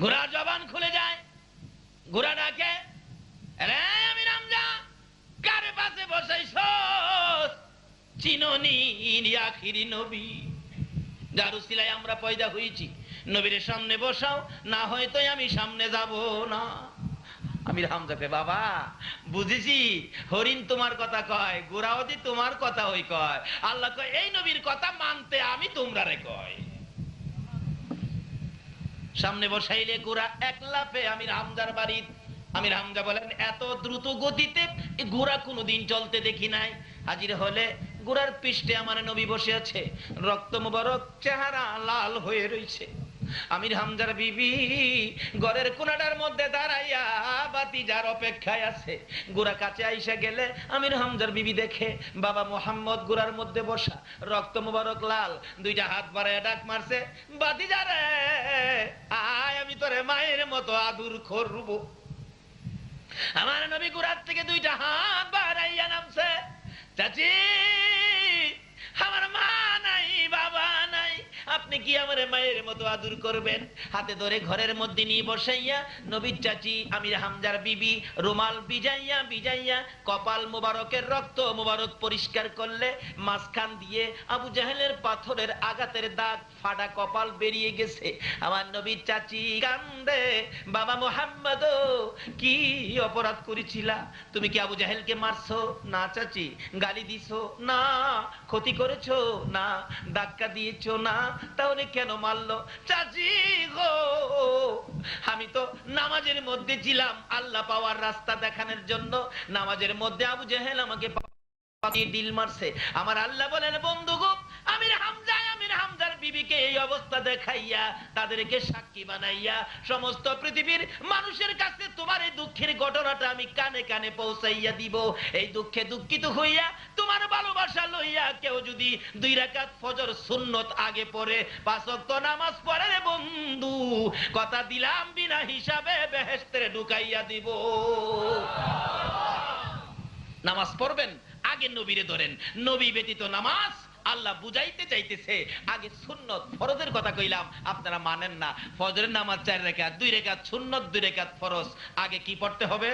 ঘোড়ার জবান খুলে যায়। ঘোড়া ডাকে রে আমি রামজা, কারে পাশে বসাইছ চিননি আখিরি নবী। যার উসিলায় আমরা পয়দা হয়েছি নবীর সামনে বসাও, না হয়তো আমি সামনে যাব না। আমি হামজাকে বাবা, বুঝেছি, হরিণ তোমার কথা কয় গোড়াওদি তোমার কথা ওই কয়। আল্লাহ কয়, এই নবীর কথা মানতে আমি তোমরা রে কয়। সামনে বসাইলে গোড়া এক লাফে আমি হামজার বাড়ির আমি হামজা বলেন, এত দ্রুত গতিতে গোড়া কোনোদিন চলতে দেখি নাই। হাজির হলে গোড়ার পৃষ্ঠে আমার নবী বসে আছে। রক্ত মুবারক, চেহারা লাল হয়ে রয়েছে আমির হামজার বিবি ঘরের কোনাটার মধ্যে দাঁড়াইয়া বাতি যার অপেক্ষায় আছে। গোড়া কাছে আইসা গেলে আমির হামজার বিবি দেখে, বাবা মোহাম্মদ গোড়ার মধ্যে বসা, রক্ত মুবারক লাল, দুইটা হাত বাড়ায় ডাক মারছে বাতি যারে আয় আমি তোরে মায়ের মতো আদুর করব। আমার নবী গুরাত থেকে দুইটা হাত বাড়াইয়া নামছে, চাচি, আমার মা নাই, বাবা নাই। আপনি কি আমার মায়ের মতো আদর করবেন? হাতে ধরে ঘরের মধ্যে নিয়ে বসাইয়া নবীর চাচি, আমির হামজার বিবি, রুমাল বিজাইয়া বিজাইয়া কপাল মোবারকের রক্ত মোবারক পরিষ্কার করলে মাঝখান দিয়ে আবু জাহেলের পাথরের আঘাতের দাগ ফাটা কপাল বেরিয়ে গেছে। আমার নবীর চাচি কান্দে, বাবা মোহাম্মদ, কি অপরাধ করেছিলা? তুমি কি আবু জাহেলকে মারছো? না চাচি, গালি দিছো? না, ক্ষতি করেছ? না, ধাক্কা দিয়েছ? না তাহলে কেন মারলো? চাচি গো, আমি তো নামাজের মধ্যে ছিলাম। আল্লাহ পাওয়ার রাস্তা দেখানোর জন্য নামাজের মধ্যে আবু জাহেল আমাকে ডিল মারছে। আমার আল্লাহ বলেন, বন্ধু গো, আমির হামজা আমির এই অবস্থা দেখাইয়া, তাদেরকে সাক্ষী বানাইয়া, সমস্ত পৃথিবীর মানুষের কাছে তোমার এই দুঃখের ঘটনাটা আমি কানে কানে পৌঁছাইয়া দিব। এই দুঃখে দুঃখিত হইয়া তোমার ভালোবাসা লইয়া কেউ যদি দুই রাকাত ফজর সুন্নত আগে পড়ে, পাঁচ ওয়াক্ত নামাজ পড়ে রে বন্ধু, কথা দিলাম বিনা হিসাবে বেহেস্তের ঢুকাইয়া দিব। নামাজ পড়বেন, আগে নবীরে ধরেন, নবী ব্যতীত নামাজ আল্লাহ বুঝাইতে চাইতেছে, আগে সুন্নত ফরজের কথা কইলাম, আপনারা মানেন না। ফজরের নামাজ চার রেখাত, দুই রেখাত, সুন্নত দুই রেখাত ফরজ। আগে কি পড়তে হবে?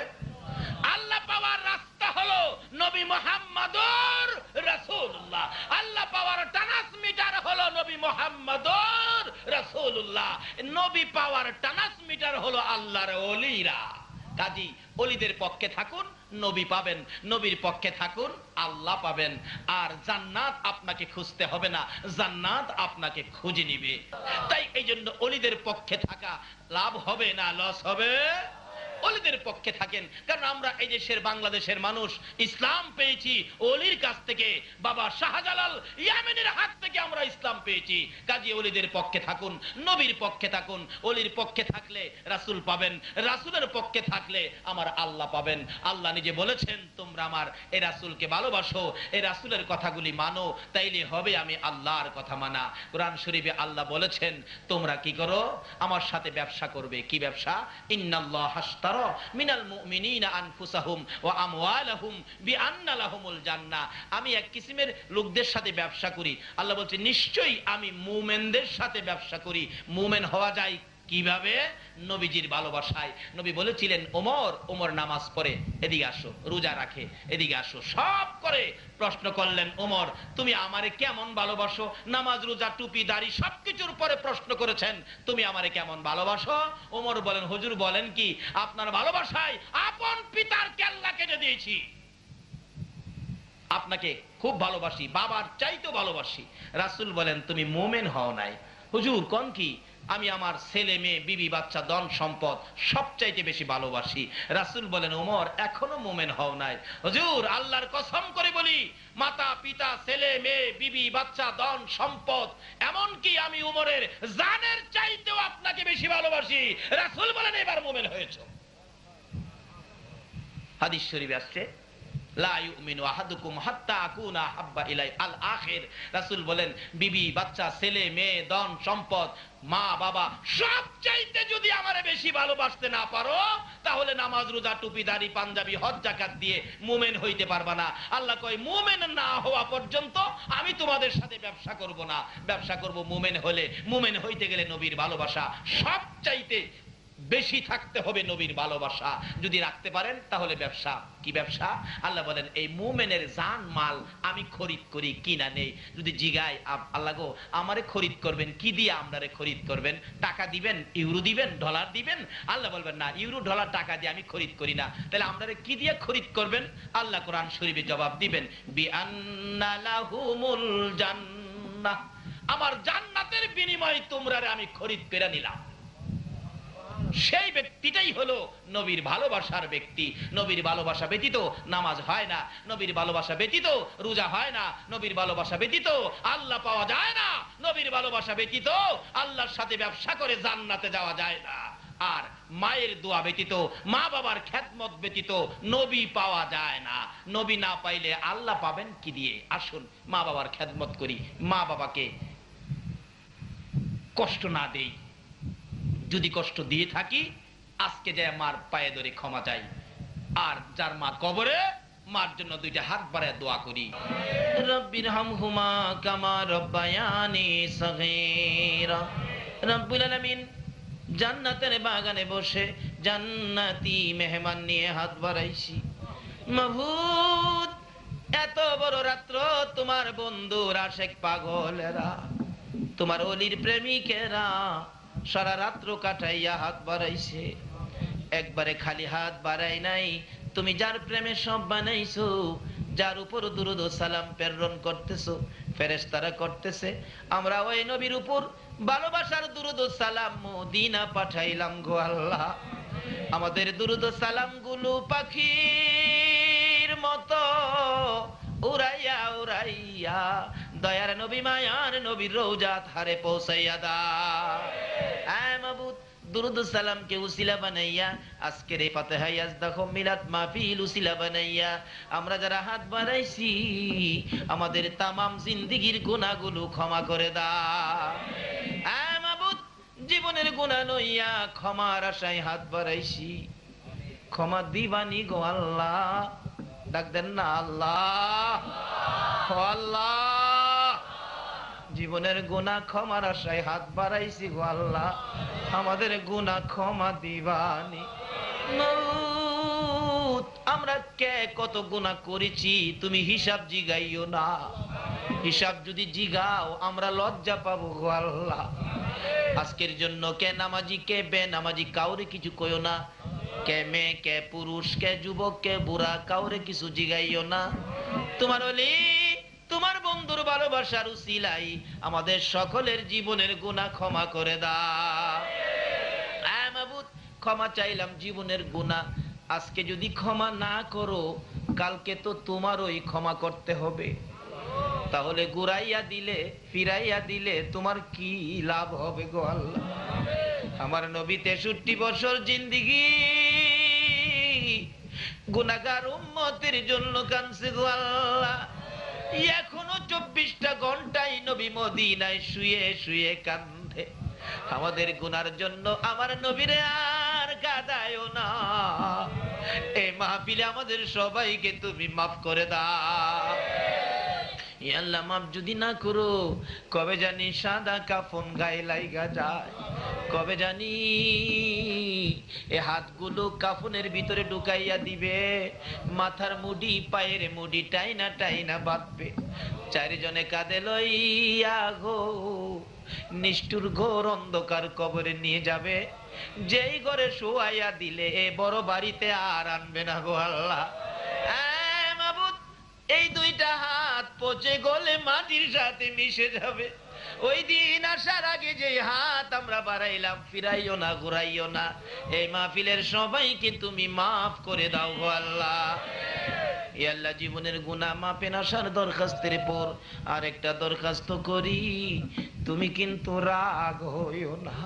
আল্লাহ পাওয়ার রাস্তা হলো নবী মোহাম্মদুর রাসূলুল্লাহ। আল্লাহ পাওয়ার ট্রান্সমিটার হলো নবী মোহাম্মদুর রাসূলুল্লাহ। নবী পাওয়ার ট্রান্সমিটার হলো আল্লাহর ওলিরা। কাজী, অলিদের পক্ষে থাকুন, নবী পাবেন। নবীর পক্ষে থাকুন, আল্লাহ পাবেন। আর জান্নাত আপনাকে খুঁজতে হবে না, জান্নাত আপনাকে খুঁজে নিবে। তাই এই জন্য অলিদের পক্ষে থাকা লাভ হবে না, লস হবে অলিদের পক্ষে থাকেন। কারণ আমরা এই দেশের বাংলাদেশের মানুষ, ইসলাম পেয়েছি অলির কাছ থেকে। বাবা শাহজালাল ইয়ামেনের হাত থেকে আমরা ইসলাম পেয়েছি। কাজী অলিদের পক্ষে থাকুন, নবীর পক্ষে থাকুন। অলির পক্ষে থাকলে রাসূল পাবেন, রাসূলের পক্ষে থাকলে আমার আল্লাহ পাবেন। আল্লাহ নিজে বলেছেন, তোমরা আমার এই রাসূলকে ভালোবাসো এই রাসূলের কথাগুলি মানো, তাইলে হবে আমি আল্লাহর কথা মানা। কোরআন শরীফে আল্লাহ বলেছেন, তোমরা কি করো? আমার সাথে ব্যবসা করবে। কি ব্যবসা? ইন্নাল্লাহ মিনাল আমি এক কিসিমের লোকদের সাথে ব্যবসা করি। আল্লাহ বলছে, নিশ্চয়ই আমি মুমেনদের সাথে ব্যবসা করি। মুমেন হওয়া যায় কীভাবে? নবীজির ভালোবাসায়। নবী বলেছিলেন, ওমর ওমর নামাজ পড়ে, এদিকে আসো, রোজা রাখে, এদিকে আসো। সব করে প্রশ্ন করলেন, ওমর, তুমি আমারে কেমন ভালোবাসো? নামাজ, রোজা, টুপি, দাড়ি সবকিছুর পরে প্রশ্ন করেছেন, তুমি আমারে কেমন ভালোবাসো? ওমর বলেন, হুজুর বলেন কি, আপনার ভালোবাসায় আপন পিতার কেল্লা কেটে দিয়েছি। আপনাকে খুব ভালোবাসি, বাবার চাইতো ভালোবাসি। রাসূল বলেন, তুমি মোমেন হও নাই। হুজুর, কন কি? আমি আমার ছেলে, মেয়ে, বিবি, বাচ্চা দন সম্পদ সবচাইতে বেশি ভালোবাসি। রাসূল বলেন, ওমর, এখনও মোমেন হও নাই। হুজুর, আল্লাহর কসম করে বলি, মাতা, পিতা, ছেলে, মেয়ে, বিবি, বাচ্চা দন সম্পদ, এমনকি আমি উমরের জানের চাইতেও আপনাকে বেশি ভালোবাসি। রাসূল বলেন, এবার মোমেন হয়েছ। হাদিস শরীফ আসছে বলেন, বিবি, বাচ্চা, ছেলে, মেয়ে সম্পদ, মা, বাবা সব চাইতে যদি বেশি ভালোবাসতে না পারো, তাহলে নামাজ, রোজা, টুপি, দাড়ি, পাঞ্জাবি, হজ জাকাত দিয়ে মুমেন হইতে পারবা না। আল্লাহ কয়, মুমেন না হওয়া পর্যন্ত আমি তোমাদের সাথে ব্যবসা করব না। ব্যবসা করব মুমেন হলে। মুমেন হইতে গেলে নবীর ভালোবাসা সব চাইতে বেশি থাকতে হবে নবীর ভালোবাসা। যদি রাখতে পারেন, তাহলে ব্যবসা। কি ব্যবসা? আল্লাহ বলেন, এই মুমেনের জান মাল আমি খরিদ করি, কিনা নেই। যদি জিগাই আল্লাহ গো, আমারে খরিদ করবেন, কি দিয়ে আপনারে খরিদ করবেন? টাকা দিবেন, ইউরো দিবেন, ডলার দিবেন? আল্লাহ বলবেন, না, ইউরো, ডলার, টাকা দিয়ে আমি খরিদ করি না। তাহলে আপনারে কি দিয়ে খরিদ করবেন? আল্লাহ কোরআন শরীফে জবাব দিবেন আমার জান্নাতের বিনিময়ে তোমরা আমি খরিদ করে নিলাম। সেই ব্যক্তিটাই হলো নবীর ভালোবাসার ব্যক্তি। নবীর ভালোবাসা ব্যতীত নামাজ হয় না। নবীর ভালোবাসা ব্যতীত রোজা হয় না। নবীর ভালোবাসা ব্যতীত আল্লাহ পাওয়া যায় না। নবীর ভালোবাসা ব্যতীত আল্লাহর সাথে ব্যবসা করে জান্নাতে যাওয়া যায় না। আর মায়ের দোয়া ব্যতীত, মা বাবার খ্যাতমত ব্যতীত নবী পাওয়া যায় না। নবী না পাইলে আল্লাহ পাবেন কি দিয়ে? আসুন, মা বাবার খ্যাতমত করি। মা বাবাকে কষ্ট না দেই। যদি কষ্ট দিয়ে থাকি, আজকে যায় মার পায়ে ধরে ক্ষমা চাই। আর যার মা কবরে, মার জন্য দুইটা হাত বাড়ায় দোয়া করি। রব্বির হামহুমা কামা রব্বায়ানি সগীরা। রব্বুল আলামিন জান্নাতের বাগানে বসে জান্নাতি মেহমান নিয়ে হাত বাড়াইছি। মাহবুদ এত বড় রাত্র তোমার বন্ধুর আশেক পাগলেরা, তোমার অলির প্রেমিকেরা সারা রাত্র কাটাইয়া হাত বাড়াইছে। একবারে খালি হাত বাড়াই নাই। তুমি যার প্রেমে সব বানাইছো, যার উপর দুরুদ সালাম প্রেরণ করতেছো, ফেরেশতারা করতেছে। আমরা ওই নবীর উপর ভালোবাসার দুরুদ সালাম মদিনা পাঠাইলাম গো আল্লাহ। আমাদের দুরুদ সালামগুলো পাখির মতো উড়াইয়া উড়াইয়া দয়ার নবী মায়ার নবীর রোজাত হারে পৌঁছাইয়া দা। আমাদের জিন্দিগির ক্ষমা করে জীবনের গুনাহ নইয়া ক্ষমার আশায় হাত বাড়াইছি। ক্ষমা দিবানি গো আল্লাহ, ডাক দেন না আল্লাহ। আল্লাহ। জীবনের গুণা ক্ষমার আশায় হাত বাড়াইছি গো আল্লাহ। আমাদের গুণা ক্ষমা দিবানি। আমরা কে? কত গুণা করেছি? তুমি হিসাব জিগাইও না। হিসাব যদি জিগাও, আমরা লজ্জা পাবো গো আল্লাহ। আজকের জন্য কে নামাজি, কে বে নামাজি কাউরে কিছু কইও না। কে মেয়ে, কে পুরুষ, কে যুবক, কে বুড়া, কাউরে কিছু জিগাইও না। তোমার অলি তোমার বন্ধুর ভালোবাসার উসিলাই আমাদের সকলের জীবনের গুণা ক্ষমা করে দাও। ক্ষমা চাইলাম জীবনের গুণা আজকে যদি ক্ষমা না করো, কালকে তো তোমারই ক্ষমা করতে হবে। তাহলে গুড়াইয়া দিলে, ফিরাইয়া দিলে তোমার কি লাভ হবে গো আল্লাহ? আমার নবী তেষট্টি বছর জিন্দিগি। গুনাগার উম্মতের জন্য কানছে গো আল্লাহ। এখনও চব্বিশটা ঘন্টাই নবী মদিনায় শুয়ে শুয়ে কান্দে আমাদের গুনার জন্য আমার নবীরে আর কাদায়ও না। এই মাহফিলে আমাদের সবাইকে তুমি মাফ করে দাও। আল্লাহ, মাফ যদি না করো, কবে জানি সাদা কাফন গায়ে লাইগা যায়। কবে জানি এ হাতগুলো কাফনের ভিতরে ঢুকাইয়া দিবে, মাথার মুডি, পায়ের মুডি টাইনা টাইনা বাঁধবে। চারিজনে কাঁদে লইয়া গো, নিষ্ঠুর ঘোর অন্ধকার কবরে নিয়ে যাবে। যেই ঘরে শোয়াইয়া দিলে এ বড় বাড়িতে আর আনবে না গো আল্লাহ। মাবুদ, এই দুইটা হাত পচে গলে মাটির সাথে মিশে যাবে। ওই দিন আসার আগে যে হাত আমরা বাড়াইলাম, ফিরাইও না, ঘুরাইও না। এই মাহফিলের সবাইকে তুমি মাফ করে দাও আল্লাহ। আল্লাহ জীবনের গুনাহ মাপেন আসার দরখাস্তের পর আরেকটা দরখাস্ত করি। তুমি কিন্তু রাগ হইও না।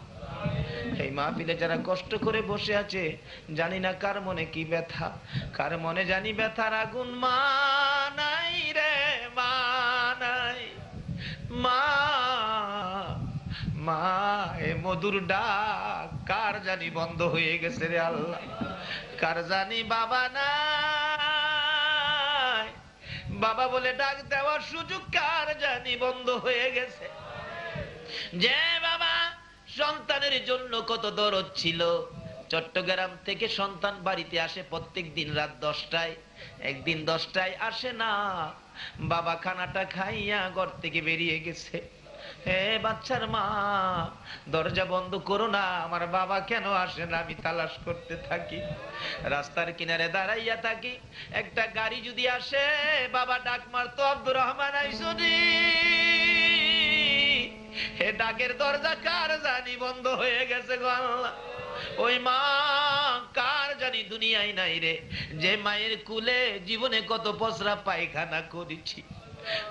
এই মাহফিলে যারা কষ্ট করে বসে আছে, জানি না কার মনে কি ব্যথা। কার মনে জানি ব্যথার আগুন মা নাই রে মা নাই মা মা, এ মধুর ডাক, কার জানি বন্ধ হয়ে গেছে রে আল্লাহ? কার জানি বাবা নাই? বাবা বলে ডাক দেওয়ার সুযোগ কার জানি বন্ধ হয়ে গেছে? যে বাবা, সন্তানের জন্য কত দরদ ছিল চট্টগ্রাম থেকে সন্তান বাড়িতে আসে প্রত্যেক দিন রাত দশটায়। একদিন দশটায় আসে না। বাবা খানাটা খাইয়া ঘর থেকে বেরিয়ে গেছে। হে বাচ্চার মা, দরজা বন্ধ করো না। আমার বাবা কেন আসে না? আমি তালাশ করতে থাকি। রাস্তার কিনারে দাঁড়াইয়া থাকি। একটা গাড়ি যদি আসে, বাবা ডাক মারতো, আব্দুর রহমান হে ডাকের দরজা কার জানি বন্ধ হয়ে গেছে গো আল্লাহ। ওই মা, কার জানি দুনিয়ায় নাই রে? যে মায়ের কুলে জীবনে কত পসরা পায়খানা করেছি।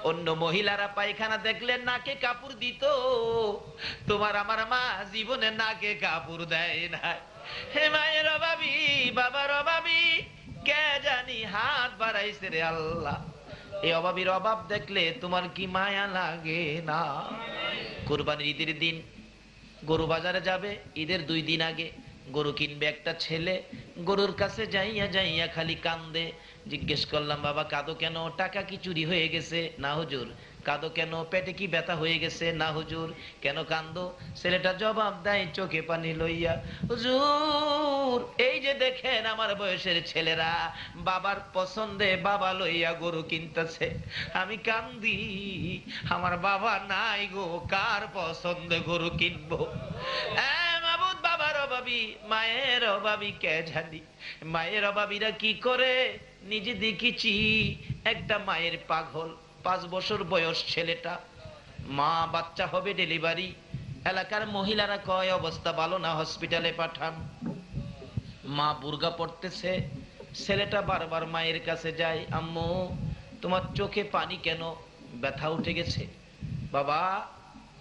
অন্য মহিলারা পায়খানা দেখলে নাকে কাপড় দিত। তোমার আমার মা জীবনে নাকে কাপড় দেয় না হে মায়ের অভাবী, বাবার অভাবী, কে জানি হাত বাড়াইছে রে আল্লাহ। এই অভাবীর অভাব দেখলে তোমার কি মায়া লাগে না? কোরবানির ঈদের দিন গরু বাজারে যাবে, ঈদের দুই দিন আগে গরু কিনবে একটা ছেলে, গরুর কাছে যাইয়া যাইয়া খালি কান্দে। জিজ্ঞেস করলাম, বাবা, কাঁদো কেন? টাকা কি চুরি হয়ে গেছে? না, হুজুর। কাঁদো কেন? পেটে কি ব্যথা হয়ে গেছে? না, হুজুর। কেন কান্দো? ছেলেটা জবাব দেয়, চোখে পানি লইয়া। হুজুর, এই যে দেখেন আমার বয়সের ছেলেরা, বাবার পছন্দে বাবা লইয়া গরু কিনতেছে। আমি কান্দি, আমার বাবা নাই গো, কার পছন্দে গরু কিনবো? বাবার মায়ের কে জানি? মায়ের অভাবীরা কি করে? নিজে দেখেছি একটা মায়ের পাগল, পাঁচ বছর বয়স ছেলেটা। মা, বাচ্চা হবে ডেলিভারি। এলাকার মহিলারা কয়, অবস্থা ভালো না, হসপিটালে পাঠান। মা বুর্গা পড়তেছে। ছেলেটা বারবার মায়ের কাছে যায়, আম্মু, তোমার চোখে পানি কেন? ব্যথা উঠে গেছে। বাবা,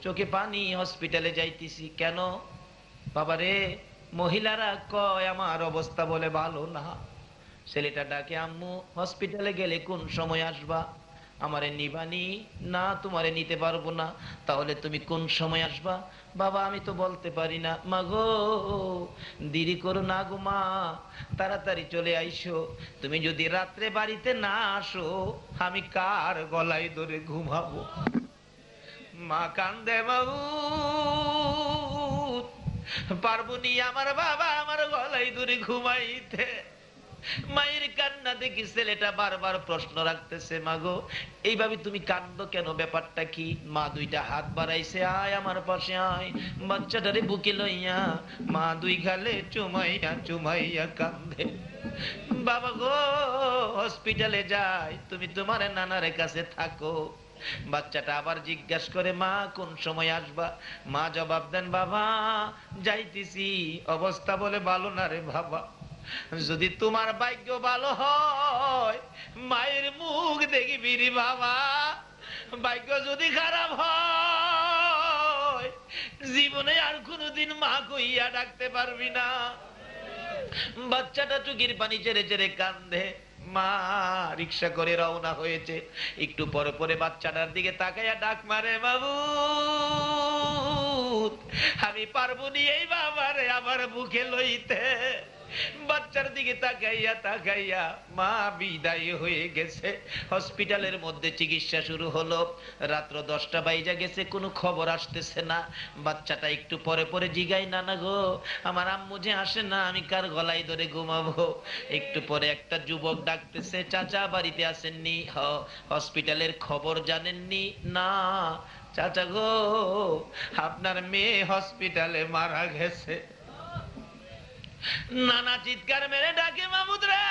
চোখে পানি, হসপিটালে যাইতেছি। কেন? বাবারে, মহিলারা কয়, আমার অবস্থা বলে ভালো না। ছেলেটা ডাকে, আম্মু, হসপিটালে গেলে কোন সময় আসবা? আমারে নিবানি না? তোমারে নিতে পারব না। তাহলে তুমি কোন সময় আসবা? বাবা, আমি তো বলতে পারি না। মা গো দেরি করো না গো মা, তাড়াতাড়ি চলে আইসো। তুমি যদি রাত্রে বাড়িতে না আসো, আমি কার গলায় ধরে ঘুমাবো? মা কান্দে, বাবু পারবনি আমার বাবা আমার গলায় ধরে ঘুমাইতে। মায়ের কান্না দেখি ছেলেটা বারবার প্রশ্ন রাখতেছে মাগো এইভাবে তুমি কান্দ কেন? ব্যাপারটা কি? মা দুইটা হাত বাড়াইছে, আয় আমার পাশে আয়। বাচ্চাটারে বুকে লইয়া, মা দুই গালে চুমাইয়া চুমাইয়া কান্দে বাবা গো হসপিটালে যাই, তুমি তোমার নানার কাছে থাকো। বাচ্চাটা আবার জিজ্ঞাসা করে, মা, কোন সময় আসবা? মা জবাব দেন, বাবা, যাইতেছি। অবস্থা বলে, ভালো না রে বাবা। যদি তোমার ভাগ্য ভালো হয়, মায়ের মুখ দেখবি রে বাবা। ভাগ্য যদি খারাপ হয়, জীবনে আর কোনোদিন মা কইয়া ডাকতে পারবি না। বাচ্চাটা চুকির পানি চেড়ে চেড়ে কান্দে। মা, রিক্সা করে রওনা হয়েছে। একটু পরে পরে বাচ্চাটার দিকে তাকাইয়া ডাক মারে বাবু আমি পারব নি এই বাবারে আমার বুকে লইতে? বাচ্চার দিকে তাকাইয়া তাকাইয়া মা বিদায় হয়ে গেছে। হসপিটালের মধ্যে চিকিৎসা শুরু হলো। রাত্র দশটা বাইজা গেছে, কোনো খবর আসতেছে না। বাচ্চাটা একটু পরে পরে জিগাই না না গো, আমার আম্মু যে আসে না, আমি কার গলায় ধরে ঘুমাবো? একটু পরে একটা যুবক ডাকতেছে, চাচা বাড়িতে আসেননি? হ, হসপিটালের খবর জানেননি? না। চাচা গো, আপনার মেয়ে হসপিটালে মারা গেছে। নানা চিৎকার মেরে ডাকে মামুদ রে।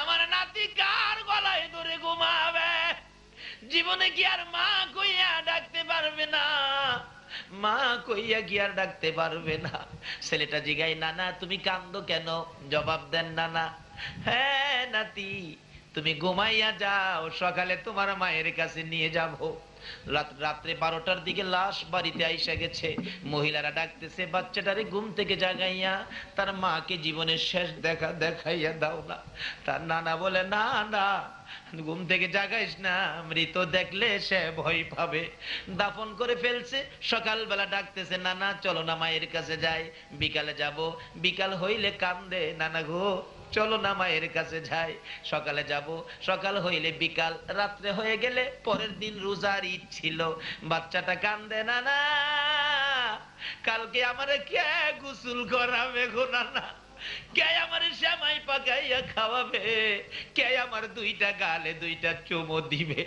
আমার নাতি কার গলায় ধরে ঘুমাবে? জীবনে কি আর মা কইয়া ডাকতে পারবে না? মা কইয়া আর ডাকতে পারবে না? ছেলেটা জিগাই নানা, তুমি কান্দো কেন? জবাব দেন, নানা। হ্যাঁ নাতি, তুমি ঘুমাইয়া যাও, সকালে তোমার মায়ের কাছে নিয়ে যাব। রাত্রে বারোটার দিকে লাশ বাড়িতে আইসা গেছে। মহিলারা ডাকতেছে, বাচ্চাটারে ঘুম থেকে জাগাইয়া তার মাকে জীবনের শেষ দেখা দেখাইয়া দাও না। তার নানা বলে, না না, ঘুম থেকে জাগাইস না, মৃত দেখলে সে ভয় পাবে। দাফন করে ফেলছে, সকালবেলা ডাকতেছে, নানা, চলো না, মায়ের কাছে যাই, বিকালে যাব। বিকাল হইলে কান্দে, নানা গো চলো না মায়ের কাছে যাই। সকালে যাব। সকাল হইলে বিকাল, রাত্রে হয়ে গেলে পরের দিন রোজার ঈদ ছিল। বাচ্চাটা কান্দে না না কালকে আমারে কে গোসল করাবে গো না না কে আমার শ্যামাই পাকাইয়া খাওয়াবে? কে আমার দুইটা গালে দুইটা চুমো দিবে?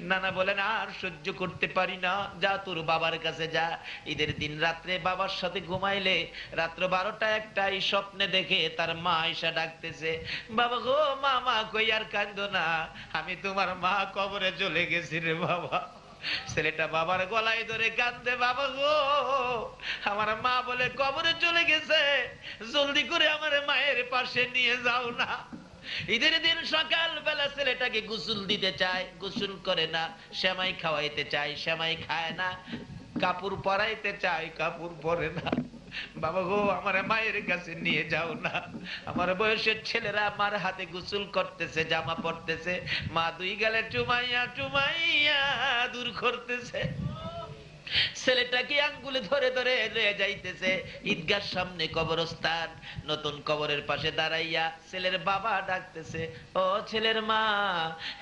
নানা বলেন, আর সহ্য করতে পারি না। যা তোর বাবার কাছে যা। ঈদের দিন রাত্রে বাবার সাথে ঘুমাইলে রাত্র বারোটা একটাই স্বপ্নে দেখে তার মা এসে ডাকতেছে, বাবা গো, মা মা কই আর কান্দ না। আমি তোমার মা কবরে চলে গেছি রে বাবা। ছেলেটা বাবার গলায় ধরে কান্দে বাবা গো, আমার মা বলে কবরে চলে গেছে, জলদি করে আমার মায়ের পাশে নিয়ে যাও না। ঈদের দিন সকাল বেলা ছেলেটাকে গোসল দিতে চায়, গোসল করে না শ্যামাই খাওয়াইতে চায় শ্যামাই খায় না, কাপড় পরাইতে চায়, কাপড় পরে না। বাবা গো, আমার মায়ের কাছে নিয়ে যাও না। আমার বয়সের ছেলেরা আমার হাতে গোসল করতেছে, জামা পরতেছে। মা দুই গালে চুমাইয়া চুমাইয়া দূর করতেছে। ছেলেটাকে আঙ্গুলে ধরে ধরে যাইতেছে? ঈদগার সামনে কবরস্থান, নতুন কবরের পাশে দাঁড়াইয়া ছেলের বাবা ডাকতেছে, ও ছেলের মা,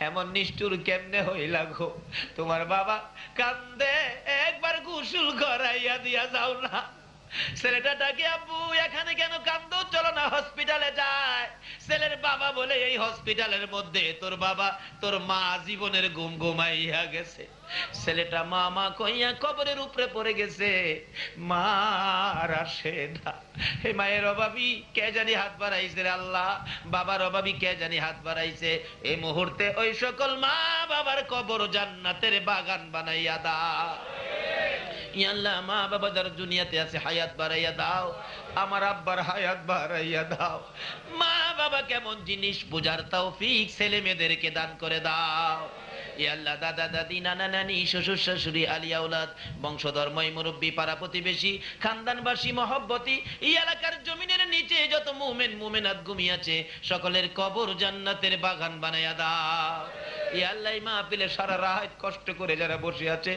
এমন নিষ্ঠুর কেমনে হইলা গো? তোমার বাবা কান্দে, একবার গোসল করাইয়া দিয়া যাও না। ছেলেটা ডাকে, আব্বু, এখানে কেন কান্দো? চলো না হসপিটালে যায় ছেলের বাবা বলে, এই হসপিটালের মধ্যে তোর বাবা, তোর মা জীবনের ঘুম ঘুমাইয়া গেছে। ছেলেটা, মা মা, কইয়া কবরের উপরে পড়ে গেছে। মা আসে না। হে মায়ের অভাবী, কে জানি হাত বাড়াইছে আল্লাহ। বাবার অভাবী, কে জানি হাত বাড়াইছে। এই মুহূর্তে ওই সকল মা বাবার কবর জান্নাতের বাগান বানাইয়া দা ইয়াল্লাহ মা বাবা যারা দুনিয়াতে আছে, হায়াত বাড়াইয়া দাও। আমার আব্বার হায়াত বাড়াইয়া দাও। মা বাবা কেমন জিনিস বুঝার তৌফিক ছেলে মেয়েদেরকে দান করে দাও। ইয়াল্লাহ দাদা, দাদি, নানা, নানি, শ্বশুর, শাশুড়ি আলিয়া উলাদ বংশধর্মই মুরব্বী, পাড়া প্রতিবেশী, খানদানবাসী, মহব্বতী, এই এলাকার জমিনের নিচে যত মুমেন, মুমেনাত ঘুমিয়াছে সকলের কবর জান্নাতের বাগান বানাইয়া দাও। আল্লাহ মা পিলে সারা কষ্ট করে যারা বসে আছে,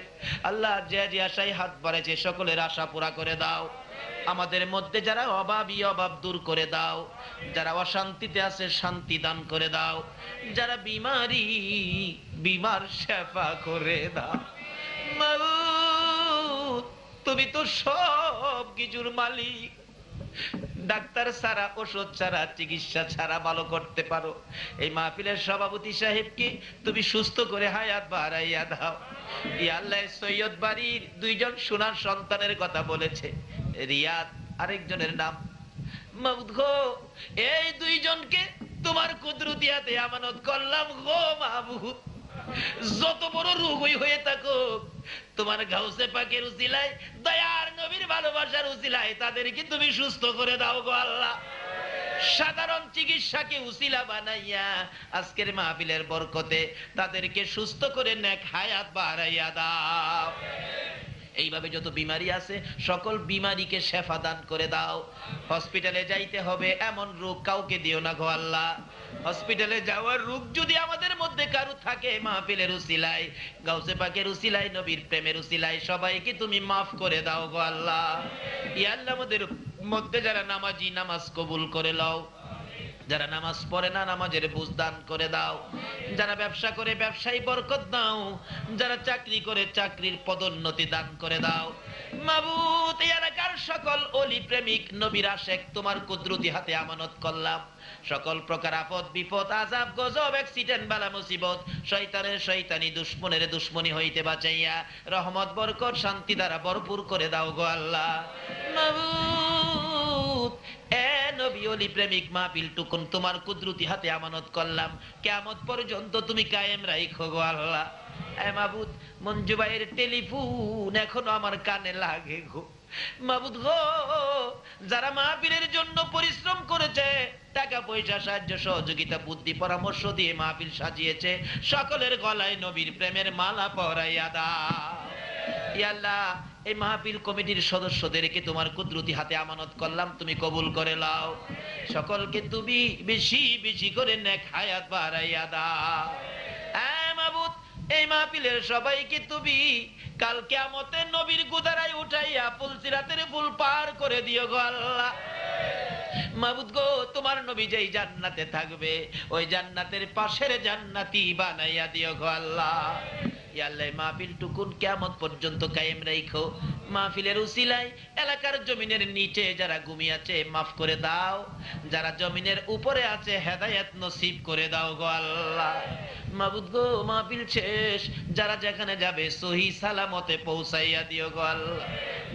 আল্লাহ আশায় হাত সকলের আশা করে দাও। আমাদের মধ্যে যারা অভাবী অভাব দূর করে দাও, যারা অশান্তিতে আছে শান্তি দান করে দাও, যারা বিমারি, বিমার সেবা করে দাও। তুমি তো সব কিছুর মালিক। ডাক্তার ছাড়া ওষুধ ছাড়া, চিকিৎসা ছাড়া ভালো করতে পারো। এই মাহফিলের সভাপতি সাহেবকে তুমি সুস্থ করে হায়াত বাড়াইয়া দাও। ই আল্লাহ সৈয়দ বাড়ির দুইজন সোনার সন্তানের কথা বলেছে। রিয়াদ আরেকজনের নাম। এই দুইজনকে তোমার কুদরতিয়াতে আমানত করলাম গো মাহবুদ যত বড় রোগই হয়ে থাকুক তোমার গাউসে পাকের উসিলায় দয়ার নবীর ভালোবাসার উসিলায় তাদেরকে তুমি সুস্থ করে দাও গো আল্লাহ। সাধারণ চিকিৎসাকে উসিলা বানাইয়া আজকের মাহফিলের বরকতে তাদেরকে সুস্থ করে নেক হায়াত বাড়াইয়া দাও। এইভাবে যত বিমারি আছে, সকল বিমারিকে শেফা দান করে দাও। হসপিটালে যাইতে হবে, এমন রোগ কাউকে দিও না গো আল্লাহ। হসপিটালে যাওয়ার রোগ যদি আমাদের মধ্যে কারু থাকে, মাহফিলের উসিলাই গাউসে পাকের উসিলাই নবীর প্রেমের উসিলাই সবাইকে তুমি মাফ করে দাও গো আল্লাহ। ইয়া আল্লাহ আমাদের মধ্যে যারা নামাজি, নামাজ কবুল করে লও। যারা নামাজ পড়ে না, নামাজের বুঝ দান করে দাও। যারা ব্যবসা করে, ব্যবসায়ী বরকত দাও। যারা চাকরি করে, চাকরির পদোন্নতি দান করে দাও। মাবুত এলাকার সকল অলি প্রেমিক নবীর আশেক, তোমার কুদরতি হাতে আমানত করলাম। সকল প্রকার আপদ, বিপদ আজাব গজব, অ্যাক্সিডেন্ট, বালা মুসিবত, শয়তানের শয়তানি, দুশ্মনের দুশ্মনী হইতে বাঁচাইয়া রহমত, বরকত, শান্তি দ্বারা ভরপুর করে দাও গো আল্লাহ। মাবুত যারা মাহফিলের জন্য পরিশ্রম করেছে, টাকা, পয়সা, সাহায্য, সহযোগিতা, বুদ্ধি, পরামর্শ দিয়ে মাহফিল সাজিয়েছে, সকলের গলায় নবীর প্রেমের মালা পরাইয়া দাও। ইয়া আল্লাহ এই মাহফিল কমিটির সদস্যদেরকে তোমার কুদরতি হাতে আমানত করলাম, তুমি কবুল করে লাও সকলকে তুমি বেশি বেশি করে নেক হায়াত বাড়াইয়া দাও। হ্যাঁ এই মাহফিলের সবাইকে তুমি কাল কেমতে নবীর গুদারায় উঠাইয়া ফুল সিরাতের ফুল পার করে দিও গো আল্লাহ। মাবুদ গো, তোমার নবী যেই জান্নাতে থাকবে, ওই জান্নাতের পাশের জান্নাতি বানাইয়া দিও গো আল্লাহ। উসিলায় এলাকার জমিনের নিচে যারা ঘুমিয়ে আছে, মাফ করে দাও। যারা জমিনের উপরে আছে, হেদায়েত নসিব করে দাও গো আল্লাহ। মাবুদ গো, মাহফিল শেষ। যারা যেখানে যাবে, সহি সালামতে পৌঁছাইয়া দিও গো আল্লাহ।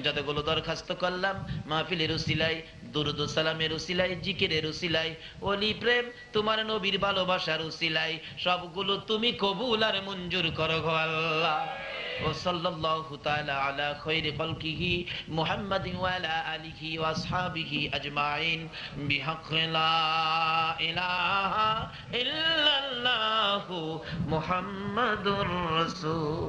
যতগুলো দরখাস্ত করলাম, মাহফিলের উসিলাই দুরুদ সালামের উসিলাই জিকিরের উসিলাই ওলি প্রেম তোমার নবীর ভালোবাসার উসিলাই সবগুলো তুমি কবুল আর মঞ্জুর করো গো আল্লাহ وصلى الله تعالى على خير خلقه محمد وعلى آله وأصحابه أجمعين بحق لا إله إلا الله محمد رسول